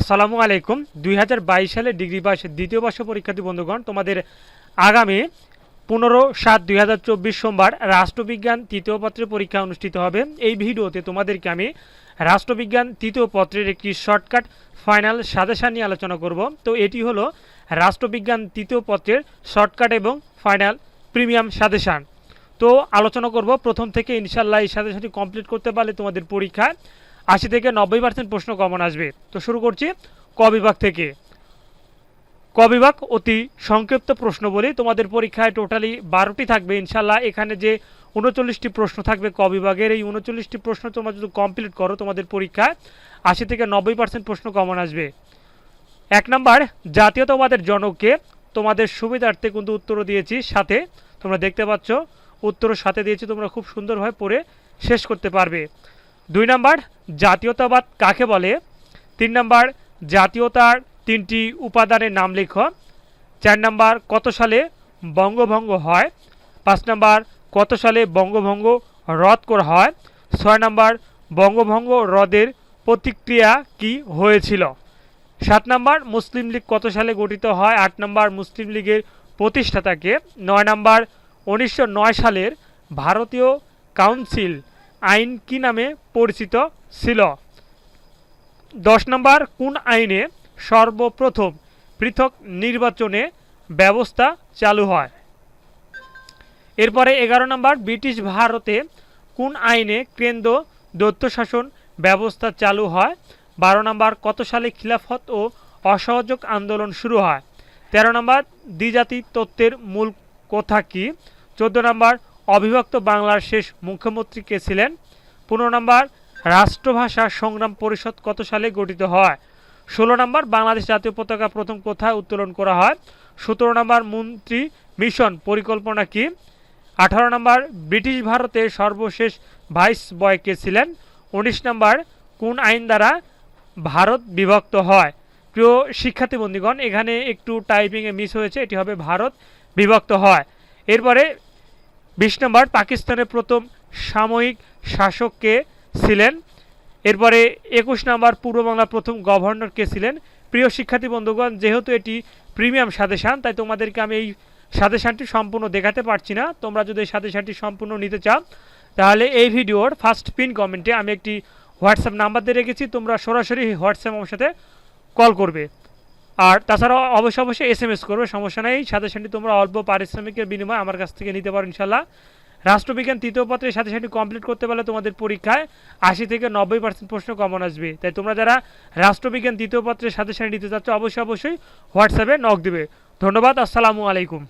আসসালামু আলাইকুম। দুই হাজার বাইশ সালে ডিগ্রি পাস দ্বিতীয় বর্ষ পরীক্ষার্থী বন্ধুগণ, তোমাদের আগামী পনেরো সাত দুই সোমবার রাষ্ট্রবিজ্ঞান তৃতীয় পত্রের পরীক্ষা অনুষ্ঠিত হবে। এই ভিডিওতে তোমাদেরকে আমি রাষ্ট্রবিজ্ঞান তৃতীয় পত্রের একটি শর্টকাট ফাইনাল সাজেশান নিয়ে আলোচনা করব। তো এটি হলো রাষ্ট্রবিজ্ঞান তৃতীয় পত্রের শর্টকাট এবং ফাইনাল প্রিমিয়াম সাজেশান। তো আলোচনা করব। প্রথম থেকে ইনশাল্লাহ এই সাজেশনটি কমপ্লিট করতে পারলে তোমাদের পরীক্ষায় আশি থেকে নব্বই পার্সেন্ট প্রশ্ন কমন আসবে। তো শুরু করছি ক বিভাগ থেকে। ক বিভাগ অতি সংক্ষিপ্ত প্রশ্ন বলি তোমাদের পরীক্ষায় টোটালি বারোটি থাকবে। ইনশাল্লাহ এখানে যে উনচল্লিশটি প্রশ্ন থাকবে ক বিভাগের, এই উনচল্লিশটি প্রশ্ন তোমরা যদি কমপ্লিট করো তোমাদের পরীক্ষায়, আশি থেকে নব্বই পার্সেন্ট প্রশ্ন কমন আসবে। এক নম্বর, জাতীয়তাবাদের জনককে তোমাদের সুবিধার্থে কিন্তু উত্তরও দিয়েছি সাথে। তোমরা দেখতে পাচ্ছ উত্তর সাথে দিয়েছি, তোমরা খুব সুন্দরভাবে পড়ে শেষ করতে পারবে। দুই নাম্বার, জাতীয়তাবাদ কাকে বলে? তিন নাম্বার, জাতীয়তার তিনটি উপাদানের নাম লেখ। চার নাম্বার, কত সালে বঙ্গভঙ্গ হয়? পাঁচ নাম্বার, কত সালে বঙ্গভঙ্গ রদ করা হয়? ছয় নাম্বার, বঙ্গভঙ্গ রদের প্রতিক্রিয়া কি হয়েছিল? সাত নাম্বার, মুসলিম লীগ কত সালে গঠিত হয়? আট নাম্বার, মুসলিম লীগের প্রতিষ্ঠাতাকে। নয় নাম্বার, উনিশশো নয় সালের ভারতীয় কাউন্সিল আইন কি নামে পরিচিত ছিল? দশ নম্বর, কোন আইনে সর্বপ্রথম পৃথক নির্বাচনে ব্যবস্থা চালু হয়? এরপরে এগারো নম্বর, ব্রিটিশ ভারতে কোন আইনে কেন্দ্র দৈত্য শাসন ব্যবস্থা চালু হয়? বারো নম্বর, কত সালে খিলাফত ও অসহযোগ আন্দোলন শুরু হয়? তেরো নম্বর দ্বিজাতি তত্ত্বের মূল কথা কি? চোদ্দ নম্বর অবিভক্ত বাংলার শেষ মুখ্যমন্ত্রী কে ছিলেন? পনেরো নম্বর, রাষ্ট্রভাষা সংগ্রাম পরিষদ কত সালে গঠিত হয়? ষোলো নম্বর, বাংলাদেশ জাতীয় পতাকা প্রথম কোথায় উত্তোলন করা হয়? সতেরো নম্বর, মন্ত্রী মিশন পরিকল্পনা কি? আঠারো নম্বর, ব্রিটিশ ভারতের সর্বশেষ ভাইস বয় কে ছিলেন? উনিশ নম্বর, কোন আইন দ্বারা ভারত বিভক্ত হয়? প্রিয় শিক্ষার্থী বন্ধুগণ, এখানে একটু টাইপিংয়ে মিস হয়েছে, এটি হবে ভারত বিভক্ত হয়। এরপরে বিশ নম্বর, পাকিস্তানের প্রথম সাময়িক শাসক কে ছিলেন। এরপরে একুশ নম্বর, পূর্ব বাংলার প্রথম গভর্নর কে ছিলেন। প্রিয় শিক্ষার্থী বন্ধুগণ, যেহেতু এটি প্রিমিয়াম সাদেশান তাই তোমাদেরকে আমি এই সাদেশানটি সম্পূর্ণ দেখাতে পারছি না। তোমরা যদি এই সাজেশানটি সম্পূর্ণ নিতে চাও, তাহলে এই ভিডিওর ফার্স্ট পিন কমেন্টে আমি একটি হোয়াটসঅ্যাপ নাম্বার দিয়ে রেখেছি। তোমরা সরাসরি হোয়াটসঅ্যাপ আমার সাথে কল করবে। আর তাছাড়া অবশ্যই অবশ্যই এস এম এস করবে সমস্যা নেই। সাথে সাজেশনটি তোমরা অল্প পারিশ্রমিকের বিনিময় আমার কাছ থেকে নিতে পারো ইনশাল্লাহ রাষ্ট্রবিজ্ঞান তৃতীয় পত্রের সাথে সাথে কমপ্লিট করতে পারলে তোমাদের পরীক্ষায় আশি থেকে নব্বই পার্সেন্ট প্রশ্ন কমন আসবে। তাই তোমরা যারা রাষ্ট্রবিজ্ঞান তৃতীয় পত্রের সাথে সাথে নিতে চাচ্ছ, অবশ্যই অবশ্যই হোয়াটসঅ্যাপে নক দেবে। ধন্যবাদ, আসসালামু আলাইকুম।